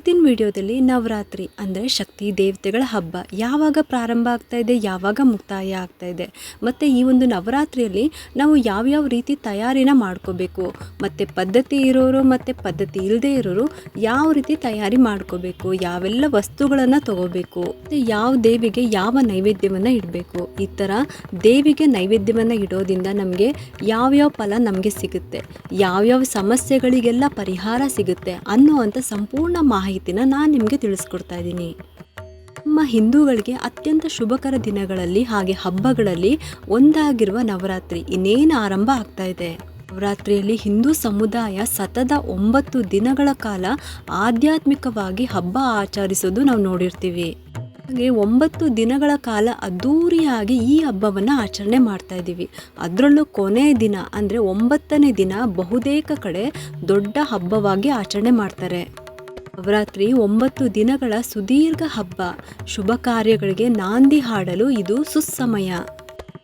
ngikutin ವಿಡಿಯೋದಲ್ಲಿ ನವರಾತ್ರಿ ಅಂದರೆ ಶಕ್ತಿ ದೇವತೆಗಳ ಹಬ್ಬ. ಯಾವಾಗ ಪ್ರಾರಂಭ ಆಗ್ತಾ ಇದೆ, ಯಾವಾಗ ಮುಕ್ತಾಯ ಆಗ್ತಾ ಇದೆ. ಮತ್ತು ಈ ಒಂದು ನವರಾತ್ರಿಯಲ್ಲಿ ನಾವು ಯಾವ್ಯಾವ ರೀತಿ ತಯಾರಿನ ಮಾಡ್ಕೋಬೇಕು? ಮತ್ತು ಪದ್ಧತಿ ಇರೋರು, ಮತ್ತು ಪದ್ಧತಿ ಇಲ್ಲದೆ ಇರೋರು ಯಾವ ರೀತಿ ತಯಾರಿ ಮಾಡ್ಕೋಬೇಕು? ಯಾವೆಲ್ಲ ವಸ್ತುಗಳನ್ನು ತಗೋಬೇಕು? ಮತ್ತು ಯಾವ ದೇವಿಗೆ ಯಾವ ನೈವೇದ್ಯವನ್ನು ಇಡಬೇಕು? ಈ ಥರ ದೇವಿಗೆ ನೈವೇದ್ಯವನ್ನು ಇಡೋದ್ರಿಂದ ನಮಗೆ ಯಾವ್ಯಾವ ಫಲ ನಮಗೆ ಸಿಗುತ್ತೆ? ಯಾವ್ಯಾವ ಸಮಸ್ಯೆಗಳಿಗೆಲ್ಲ ಪರಿಹಾರ ಸಿಗುತ್ತೆ ಅನ್ನುವಂಥ ಸಂಪೂರ್ಣ ಮಾಹಿತಿನ ನಾನು ನಿಮಗೆ ತಿಳಿಸ್ಕೊಡ್ತಾ ಇದ್ದೀನಿ. ನಮ್ಮ ಹಿಂದೂಗಳಿಗೆ ಅತ್ಯಂತ ಶುಭಕರ ದಿನಗಳಲ್ಲಿ ಹಾಗೆ ಹಬ್ಬಗಳಲ್ಲಿ ಒಂದಾಗಿರುವ ನವರಾತ್ರಿ ಇನ್ನೇನು ಆರಂಭ ಆಗ್ತಾ ಇದೆ. ನವರಾತ್ರಿಯಲ್ಲಿ ಹಿಂದೂ ಸಮುದಾಯ ಸತತ ಒಂಬತ್ತು ದಿನಗಳ ಕಾಲ ಆಧ್ಯಾತ್ಮಿಕವಾಗಿ ಹಬ್ಬ ಆಚರಿಸೋದು ನಾವು ನೋಡಿರ್ತೀವಿ. ಹಾಗೆ ಒಂಬತ್ತು ದಿನಗಳ ಕಾಲ ಅದ್ಧೂರಿಯಾಗಿ ಈ ಹಬ್ಬವನ್ನು ಆಚರಣೆ ಮಾಡ್ತಾ ಇದ್ದೀವಿ. ಅದರಲ್ಲೂ ಕೊನೆಯ ದಿನ ಅಂದರೆ ಒಂಬತ್ತನೇ ದಿನ ಬಹುತೇಕ ಕಡೆ ದೊಡ್ಡ ಹಬ್ಬವಾಗಿ ಆಚರಣೆ ಮಾಡ್ತಾರೆ. ನವರಾತ್ರಿ ಒಂಬತ್ತು ದಿನಗಳ ಸುದೀರ್ಘ ಹಬ್ಬ. ಶುಭ ಕಾರ್ಯಗಳಿಗೆ ನಾಂದಿ ಹಾಡಲು ಇದು ಸುಸಮಯ.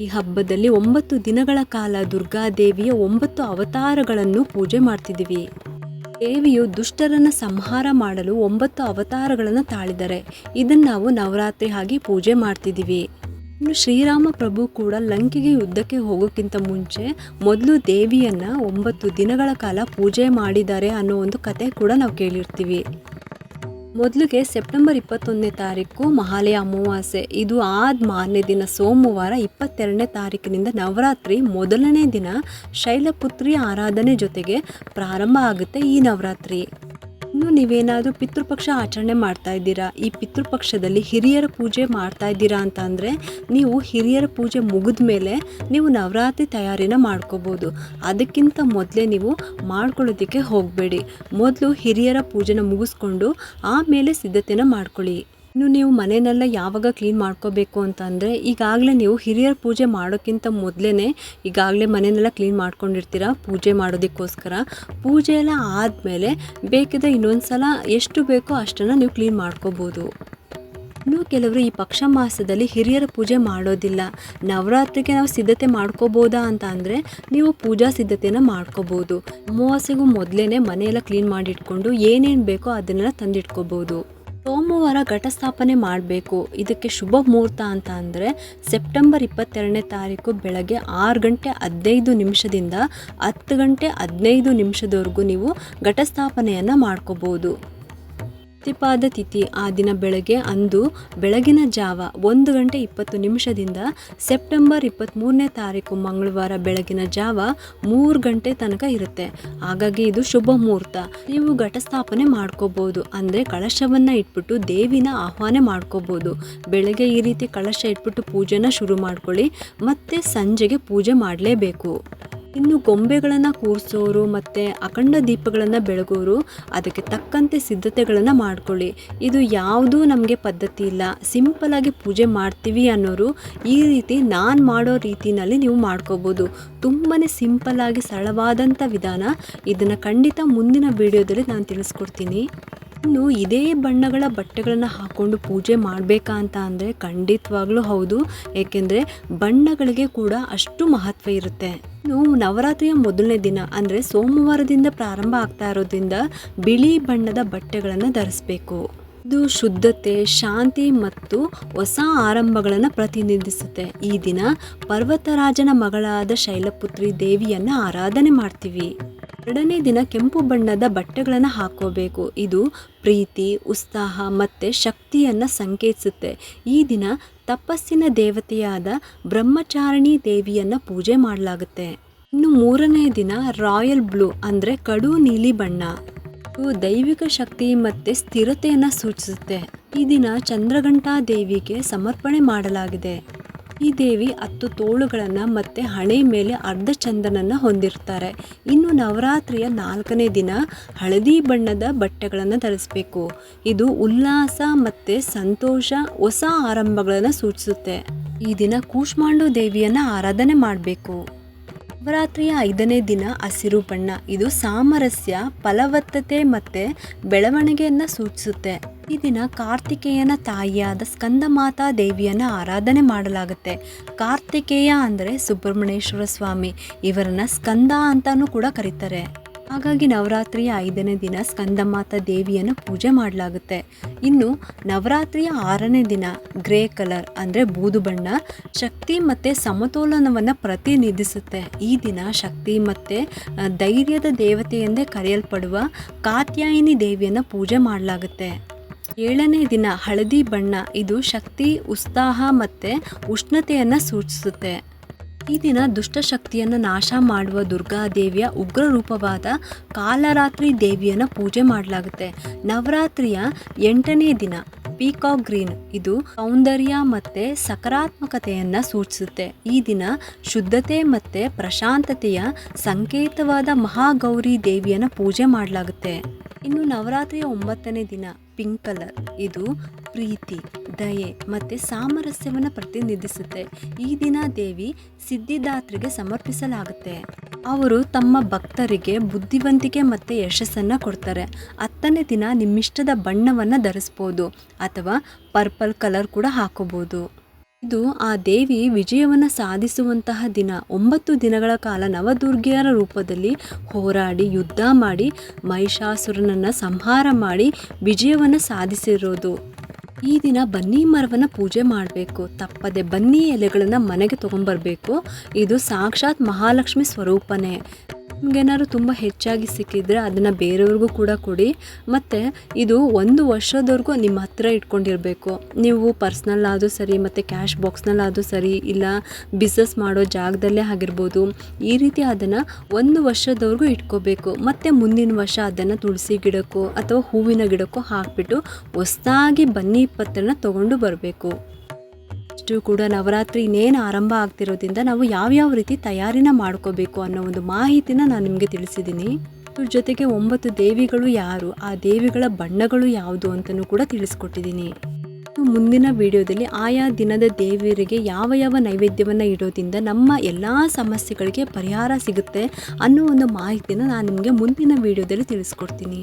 ಈ ಹಬ್ಬದಲ್ಲಿ ಒಂಬತ್ತು ದಿನಗಳ ಕಾಲ ದುರ್ಗಾದೇವಿಯ ಒಂಬತ್ತು ಅವತಾರಗಳನ್ನು ಪೂಜೆ ಮಾಡ್ತಿದ್ದೀವಿ. ದೇವಿಯು ದುಷ್ಟರನ್ನು ಸಂಹಾರ ಮಾಡಲು ಒಂಬತ್ತು ಅವತಾರಗಳನ್ನು ತಾಳಿದ್ದಾರೆ ಇದನ್ನು ನಾವು ನವರಾತ್ರಿ ಹಾಗೆ ಪೂಜೆ ಮಾಡ್ತಿದ್ದೀವಿ. ಇನ್ನು ಶ್ರೀರಾಮ ಪ್ರಭು ಕೂಡ ಲಂಕೆಗೆ ಯುದ್ಧಕ್ಕೆ ಹೋಗೋಕ್ಕಿಂತ ಮುಂಚೆ ಮೊದಲು ದೇವಿಯನ್ನ ಒಂಬತ್ತು ದಿನಗಳ ಕಾಲ ಪೂಜೆ ಮಾಡಿದ್ದಾರೆ ಅನ್ನೋ ಒಂದು ಕತೆ ಕೂಡ ನಾವು ಕೇಳಿರ್ತೀವಿ. ಮೊದಲಿಗೆ ಸೆಪ್ಟೆಂಬರ್ ಇಪ್ಪತ್ತೊಂದನೇ ತಾರೀಕು ಮಹಾಲಯ ಅಮಾವಾಸ್ಯೆ. ಇದು ಆದ ಮಾರನೇ ದಿನ ಸೋಮವಾರ ಇಪ್ಪತ್ತೆರಡನೇ ತಾರೀಕಿನಿಂದ ನವರಾತ್ರಿ ಮೊದಲನೇ ದಿನ ಶೈಲಪುತ್ರಿ ಆರಾಧನೆ ಜೊತೆಗೆ ಪ್ರಾರಂಭ ಆಗುತ್ತೆ ಈ ನವರಾತ್ರಿ. ಇನ್ನು ನೀವೇನಾದರೂ ಪಿತೃಪಕ್ಷ ಆಚರಣೆ ಮಾಡ್ತಾ ಇದ್ದೀರಾ? ಈ ಪಿತೃಪಕ್ಷದಲ್ಲಿ ಹಿರಿಯರ ಪೂಜೆ ಮಾಡ್ತಾ ಇದ್ದೀರಾ ಅಂತ ಅಂದರೆ ನೀವು ಹಿರಿಯರ ಪೂಜೆ ಮುಗಿದ ಮೇಲೆ ನೀವು ನವರಾತ್ರಿ ತಯಾರಿನ ಮಾಡ್ಕೋಬೋದು. ಅದಕ್ಕಿಂತ ಮೊದಲೇ ನೀವು ಮಾಡ್ಕೊಳ್ಳೋದಕ್ಕೆ ಹೋಗಬೇಡಿ. ಮೊದಲು ಹಿರಿಯರ ಪೂಜೆನ ಮುಗಿಸ್ಕೊಂಡು ಆಮೇಲೆ ಸಿದ್ಧತೆನ ಮಾಡ್ಕೊಳ್ಳಿ. ಇನ್ನು ನೀವು ಮನೆಯನ್ನೆಲ್ಲ ಯಾವಾಗ ಕ್ಲೀನ್ ಮಾಡ್ಕೋಬೇಕು ಅಂತಂದರೆ, ಈಗಾಗಲೇ ನೀವು ಹಿರಿಯರ ಪೂಜೆ ಮಾಡೋಕ್ಕಿಂತ ಮೊದಲೇ ಈಗಾಗಲೇ ಮನೆಯನ್ನೆಲ್ಲ ಕ್ಲೀನ್ ಮಾಡ್ಕೊಂಡಿರ್ತೀರ ಪೂಜೆ ಮಾಡೋದಕ್ಕೋಸ್ಕರ. ಪೂಜೆ ಎಲ್ಲ ಆದಮೇಲೆ ಬೇಕಿದ್ರೆ ಇನ್ನೊಂದು ಸಲ ಎಷ್ಟು ಬೇಕೋ ಅಷ್ಟನ್ನು ನೀವು ಕ್ಲೀನ್ ಮಾಡ್ಕೋಬೋದು. ಇನ್ನು ಕೆಲವರು ಈ ಪಕ್ಷ ಮಾಸದಲ್ಲಿ ಹಿರಿಯರ ಪೂಜೆ ಮಾಡೋದಿಲ್ಲ. ನವರಾತ್ರಿಗೆ ನಾವು ಸಿದ್ಧತೆ ಮಾಡ್ಕೋಬೋದಾ ಅಂತ ಅಂದರೆ ನೀವು ಪೂಜಾ ಸಿದ್ಧತೆಯನ್ನು ಮಾಡ್ಕೋಬೋದು. ಅಮಾವಾಸ್ಯೆಗೂ ಮೊದಲೇ ಮನೆಯೆಲ್ಲ ಕ್ಲೀನ್ ಮಾಡಿಟ್ಕೊಂಡು ಏನೇನು ಬೇಕೋ ಅದನ್ನೆಲ್ಲ ತಂದಿಟ್ಕೋಬೋದು. ಸೋಮವಾರ ಘಟಸ್ಥಾಪನೆ ಮಾಡಬೇಕು. ಇದಕ್ಕೆ ಶುಭ ಮುಹೂರ್ತ ಅಂತ ಅಂದರೆ ಸೆಪ್ಟೆಂಬರ್ ಇಪ್ಪತ್ತೆರಡನೇ ತಾರೀಕು ಬೆಳಗ್ಗೆ ಆರು ಗಂಟೆ ಹದಿನೈದು ನಿಮಿಷದಿಂದ ಹತ್ತು ಗಂಟೆ ಹದಿನೈದು ನಿಮಿಷದವರೆಗೂ ನೀವು ಘಟಸ್ಥಾಪನೆಯನ್ನು ಮಾಡ್ಕೋಬೋದು ಪ್ರತಿಪಾದ ತಿಥಿ ಆ ದಿನ ಬೆಳಗ್ಗೆ ಅಂದು ಬೆಳಗಿನ ಜಾವ ಒಂದು ಗಂಟೆ ಇಪ್ಪತ್ತು ನಿಮಿಷದಿಂದ ಸೆಪ್ಟೆಂಬರ್ ಇಪ್ಪತ್ತ್ಮೂರನೇ ತಾರೀಕು ಮಂಗಳವಾರ ಬೆಳಗಿನ ಜಾವ ಮೂರು ಗಂಟೆ ತನಕ ಇರುತ್ತೆ. ಹಾಗಾಗಿ ಇದು ಶುಭ ಮುಹೂರ್ತ. ನೀವು ಘಟಸ್ಥಾಪನೆ ಮಾಡ್ಕೋಬೋದು. ಅಂದರೆ ಕಳಶವನ್ನು ಇಟ್ಬಿಟ್ಟು ದೇವಿನ ಆಹ್ವಾನ ಮಾಡ್ಕೋಬೋದು. ಬೆಳಗ್ಗೆ ಈ ರೀತಿ ಕಳಶ ಇಟ್ಬಿಟ್ಟು ಪೂಜೆನ ಶುರು ಮಾಡ್ಕೊಳ್ಳಿ. ಮತ್ತು ಸಂಜೆಗೆ ಪೂಜೆ ಮಾಡಲೇಬೇಕು. ಇನ್ನು ಗೊಂಬೆಗಳನ್ನು ಕೂರಿಸೋರು ಮತ್ತು ಅಖಂಡ ದೀಪಗಳನ್ನು ಬೆಳಗೋರು ಅದಕ್ಕೆ ತಕ್ಕಂತೆ ಸಿದ್ಧತೆಗಳನ್ನು ಮಾಡ್ಕೊಳ್ಳಿ. ಇದು ಯಾವುದೂ ನಮಗೆ ಪದ್ಧತಿ ಇಲ್ಲ. ಸಿಂಪಲಾಗಿ ಪೂಜೆ ಮಾಡ್ತೀವಿ ಅನ್ನೋರು ಈ ರೀತಿ ನಾನು ಮಾಡೋ ರೀತಿನಲ್ಲಿ ನೀವು ಮಾಡ್ಕೋಬೋದು. ತುಂಬಾ ಸಿಂಪಲ್ಲಾಗಿ ಸರಳವಾದಂಥ ವಿಧಾನ. ಇದನ್ನು ಖಂಡಿತ ಮುಂದಿನ ವಿಡಿಯೋದಲ್ಲಿ ನಾನು ತಿಳಿಸ್ಕೊಡ್ತೀನಿ. ಇನ್ನು ಇದೇ ಬಣ್ಣಗಳ ಬಟ್ಟೆಗಳನ್ನು ಹಾಕ್ಕೊಂಡು ಪೂಜೆ ಮಾಡಬೇಕಾ ಅಂತ ಅಂದರೆ ಖಂಡಿತವಾಗ್ಲೂ ಹೌದು. ಏಕೆಂದರೆ ಬಣ್ಣಗಳಿಗೆ ಕೂಡ ಅಷ್ಟು ಮಹತ್ವ ಇರುತ್ತೆ. ಇನ್ನು ನವರಾತ್ರಿಯ ಮೊದಲನೇ ದಿನ, ಅಂದರೆ ಸೋಮವಾರದಿಂದ ಪ್ರಾರಂಭ ಆಗ್ತಾ ಇರೋದ್ರಿಂದ ಬಿಳಿ ಬಣ್ಣದ ಬಟ್ಟೆಗಳನ್ನು ಧರಿಸಬೇಕು. ಇದು ಶುದ್ಧತೆ, ಶಾಂತಿ ಮತ್ತು ಹೊಸ ಆರಂಭಗಳನ್ನು ಪ್ರತಿನಿಧಿಸುತ್ತೆ. ಈ ದಿನ ಪರ್ವತರಾಜನ ಮಗಳಾದ ಶೈಲಪುತ್ರಿ ದೇವಿಯನ್ನು ಆರಾಧನೆ ಮಾಡ್ತೀವಿ. ಎರಡನೇ ದಿನ ಕೆಂಪು ಬಣ್ಣದ ಬಟ್ಟೆಗಳನ್ನು ಹಾಕೋಬೇಕು. ಇದು ಪ್ರೀತಿ, ಉತ್ಸಾಹ ಮತ್ತು ಶಕ್ತಿಯನ್ನು ಸಂಕೇತಿಸುತ್ತೆ ಈ ದಿನ ತಪಸ್ಸಿನ ದೇವತೆಯಾದ ಬ್ರಹ್ಮಚಾರಿಣಿ ದೇವಿಯನ್ನು ಪೂಜೆ ಮಾಡಲಾಗುತ್ತೆ. ಇನ್ನು ಮೂರನೇ ದಿನ ರಾಯಲ್ ಬ್ಲೂ ಅಂದರೆ ಕಡು ನೀಲಿ ಬಣ್ಣ. ಇದು ದೈವಿಕ ಶಕ್ತಿ ಮತ್ತು ಸ್ಥಿರತೆಯನ್ನು ಸೂಚಿಸುತ್ತೆ. ಈ ದಿನ ಚಂದ್ರಘಂಟಾ ದೇವಿಗೆ ಸಮರ್ಪಣೆ ಮಾಡಲಾಗಿದೆ. ಈ ದೇವಿ ಹತ್ತು ತೋಳುಗಳನ್ನು ಮತ್ತು ಹಣೆ ಮೇಲೆ ಅರ್ಧ ಚಂದನನ್ನು ಹೊಂದಿರ್ತಾರೆ. ಇನ್ನು ನವರಾತ್ರಿಯ ನಾಲ್ಕನೇ ದಿನ ಹಳದಿ ಬಣ್ಣದ ಬಟ್ಟೆಗಳನ್ನು ಧರಿಸಬೇಕು. ಇದು ಉಲ್ಲಾಸ ಮತ್ತು ಸಂತೋಷ ಹೊಸ ಆರಂಭಗಳನ್ನು ಸೂಚಿಸುತ್ತೆ. ಈ ದಿನ ಕೂಷ್ಮಾಂಡು ದೇವಿಯನ್ನು ಆರಾಧನೆ ಮಾಡಬೇಕು. ನವರಾತ್ರಿಯ ಐದನೇ ದಿನ ಹಸಿರು ಬಣ್ಣ. ಇದು ಸಾಮರಸ್ಯ, ಫಲವತ್ತತೆ ಮತ್ತು ಬೆಳವಣಿಗೆಯನ್ನು ಸೂಚಿಸುತ್ತೆ. ಈ ದಿನ ಕಾರ್ತಿಕೇಯನ ತಾಯಿಯಾದ ಸ್ಕಂದಮಾತಾ ದೇವಿಯನ್ನು ಆರಾಧನೆ ಮಾಡಲಾಗುತ್ತೆ. ಕಾರ್ತಿಕೇಯ ಅಂದರೆ ಸುಬ್ರಹ್ಮಣ್ಯೇಶ್ವರ ಸ್ವಾಮಿ. ಇವರನ್ನು ಸ್ಕಂದ ಅಂತಲೂ ಕೂಡ ಕರೀತಾರೆ. ಹಾಗಾಗಿ ನವರಾತ್ರಿಯ ಐದನೇ ದಿನ ಸ್ಕಂದಮಾತ ದೇವಿಯನ್ನು ಪೂಜೆ ಮಾಡಲಾಗುತ್ತೆ. ಇನ್ನು ನವರಾತ್ರಿಯ ಆರನೇ ದಿನ ಗ್ರೇ ಕಲರ್ ಅಂದರೆ ಬೂದು ಬಣ್ಣ, ಶಕ್ತಿ ಮತ್ತು ಸಮತೋಲನವನ್ನು ಪ್ರತಿನಿಧಿಸುತ್ತೆ. ಈ ದಿನ ಶಕ್ತಿ ಮತ್ತು ಧೈರ್ಯದ ದೇವತೆ ಎಂದೇ ಕರೆಯಲ್ಪಡುವ ಕಾತ್ಯಾಯಿನಿ ದೇವಿಯನ್ನು ಪೂಜೆ ಮಾಡಲಾಗುತ್ತೆ. ಏಳನೇ ದಿನ ಹಳದಿ ಬಣ್ಣ. ಇದು ಶಕ್ತಿ, ಉತ್ಸಾಹ ಮತ್ತು ಉಷ್ಣತೆಯನ್ನು ಸೂಚಿಸುತ್ತೆ. ಈ ದಿನ ದುಷ್ಟಶಕ್ತಿಯನ್ನು ನಾಶ ಮಾಡುವ ದುರ್ಗಾದೇವಿಯ ಉಗ್ರ ರೂಪವಾದ ಕಾಲರಾತ್ರಿ ದೇವಿಯನ್ನು ಪೂಜೆ ಮಾಡಲಾಗುತ್ತೆ. ನವರಾತ್ರಿಯ ಎಂಟನೇ ದಿನ ಪೀಕಾಕ್ ಗ್ರೀನ್ ಇದು ಸೌಂದರ್ಯ ಮತ್ತು ಸಕಾರಾತ್ಮಕತೆಯನ್ನು ಸೂಚಿಸುತ್ತೆ. ಈ ದಿನ ಶುದ್ಧತೆ ಮತ್ತು ಪ್ರಶಾಂತತೆಯ ಸಂಕೇತವಾದ ಮಹಾಗೌರಿ ದೇವಿಯನ್ನು ಪೂಜೆ ಮಾಡಲಾಗುತ್ತೆ. ಇನ್ನು ನವರಾತ್ರಿಯ ಒಂಬತ್ತನೇ ದಿನ ಪಿಂಕ್ ಕಲರ್ ಇದು ಪ್ರೀತಿ, ದಯೆ ಮತ್ತು ಸಾಮರಸ್ಯವನ್ನು ಪ್ರತಿನಿಧಿಸುತ್ತೆ. ಈ ದಿನ ದೇವಿ ಸಿದ್ಧಿದಾತ್ರಿಗೆ ಸಮರ್ಪಿಸಲಾಗುತ್ತೆ. ಅವರು ತಮ್ಮ ಭಕ್ತರಿಗೆ ಬುದ್ಧಿವಂತಿಕೆ ಮತ್ತು ಯಶಸ್ಸನ್ನು ಕೊಡ್ತಾರೆ. ಹತ್ತನೇ ದಿನ ನಿಮ್ಮಿಷ್ಟದ ಬಣ್ಣವನ್ನು ಧರಿಸ್ಬೋದು ಅಥವಾ ಪರ್ಪಲ್ ಕಲರ್ ಕೂಡ ಹಾಕೋಬೋದು. ಇದು ಆ ದೇವಿ ವಿಜಯವನ್ನು ಸಾಧಿಸುವಂತಹ ದಿನ, ಒಂಬತ್ತು ದಿನಗಳ ಕಾಲ ನವದುರ್ಗಿಯರ ರೂಪದಲ್ಲಿ ಹೋರಾಡಿ, ಯುದ್ಧ ಮಾಡಿ, ಮಹಿಷಾಸುರನನ್ನು ಸಂಹಾರ ಮಾಡಿ ವಿಜಯವನ್ನು ಸಾಧಿಸಿರೋದು. ಈ ದಿನ ಬನ್ನಿ ಮರವನ್ನು ಪೂಜೆ ಮಾಡಬೇಕು. ತಪ್ಪದೆ ಬನ್ನಿ ಎಲೆಗಳನ್ನು ಮನೆಗೆ ತೊಗೊಂಬರ್ಬೇಕು ಇದು ಸಾಕ್ಷಾತ್ ಮಹಾಲಕ್ಷ್ಮಿ ಸ್ವರೂಪನೇ. ನಿಮ್ಗೇನಾದ್ರು ತುಂಬ ಹೆಚ್ಚಾಗಿ ಸಿಕ್ಕಿದ್ರೆ ಅದನ್ನು ಬೇರೆಯವ್ರಿಗೂ ಕೂಡ ಕೊಡಿ. ಮತ್ತು ಇದು ಒಂದು ವರ್ಷದವರೆಗೂ ನಿಮ್ಮ ಹತ್ರ ಇಟ್ಕೊಂಡಿರಬೇಕು. ನೀವು ಪರ್ಸ್ನಲ್ಲಾದರೂ ಸರಿ, ಮತ್ತು ಕ್ಯಾಶ್ ಬಾಕ್ಸ್ನಲ್ಲಾದರೂ ಸರಿ, ಇಲ್ಲ ಬಿಸ್ನೆಸ್ ಮಾಡೋ ಜಾಗದಲ್ಲೇ ಆಗಿರ್ಬೋದು, ಈ ರೀತಿ ಅದನ್ನು ಒಂದು ವರ್ಷದವರೆಗೂ ಇಟ್ಕೋಬೇಕು. ಮತ್ತು ಮುಂದಿನ ವರ್ಷ ಅದನ್ನು ತುಳಸಿ ಗಿಡಕ್ಕೋ ಅಥವಾ ಹೂವಿನ ಗಿಡಕ್ಕೋ ಹಾಕಿಬಿಟ್ಟು ಹೊಸದಾಗಿ ಬನ್ನಿ ಪತ್ರನ ತೊಗೊಂಡು ಬರಬೇಕು. ಇಷ್ಟು ಕೂಡ ನವರಾತ್ರಿ ಇನ್ನೇನು ಆರಂಭ ಆಗ್ತಿರೋದ್ರಿಂದ ನಾವು ಯಾವ್ಯಾವ ರೀತಿ ತಯಾರಿನ ಮಾಡ್ಕೋಬೇಕು ಅನ್ನೋ ಒಂದು ಮಾಹಿತಿನ ನಾನು ನಿಮಗೆ ತಿಳಿಸಿದ್ದೀನಿ ಅದ್ರ ಜೊತೆಗೆ ಒಂಬತ್ತು ದೇವಿಗಳು ಯಾರು, ಆ ದೇವಿಗಳ ಬಣ್ಣಗಳು ಯಾವುದು ಅಂತಲೂ ಕೂಡ ತಿಳಿಸ್ಕೊಟ್ಟಿದ್ದೀನಿ ಮುಂದಿನ ವಿಡಿಯೋದಲ್ಲಿ ಆಯಾ ದಿನದ ದೇವಿಯರಿಗೆ ಯಾವ ಯಾವ ನೈವೇದ್ಯವನ್ನು ಇಡೋದ್ರಿಂದ ನಮ್ಮ ಎಲ್ಲ ಸಮಸ್ಯೆಗಳಿಗೆ ಪರಿಹಾರ ಸಿಗುತ್ತೆ ಅನ್ನೋ ಒಂದು ಮಾಹಿತಿನ ನಾನು ನಿಮಗೆ ಮುಂದಿನ ವಿಡಿಯೋದಲ್ಲಿ ತಿಳಿಸ್ಕೊಡ್ತೀನಿ.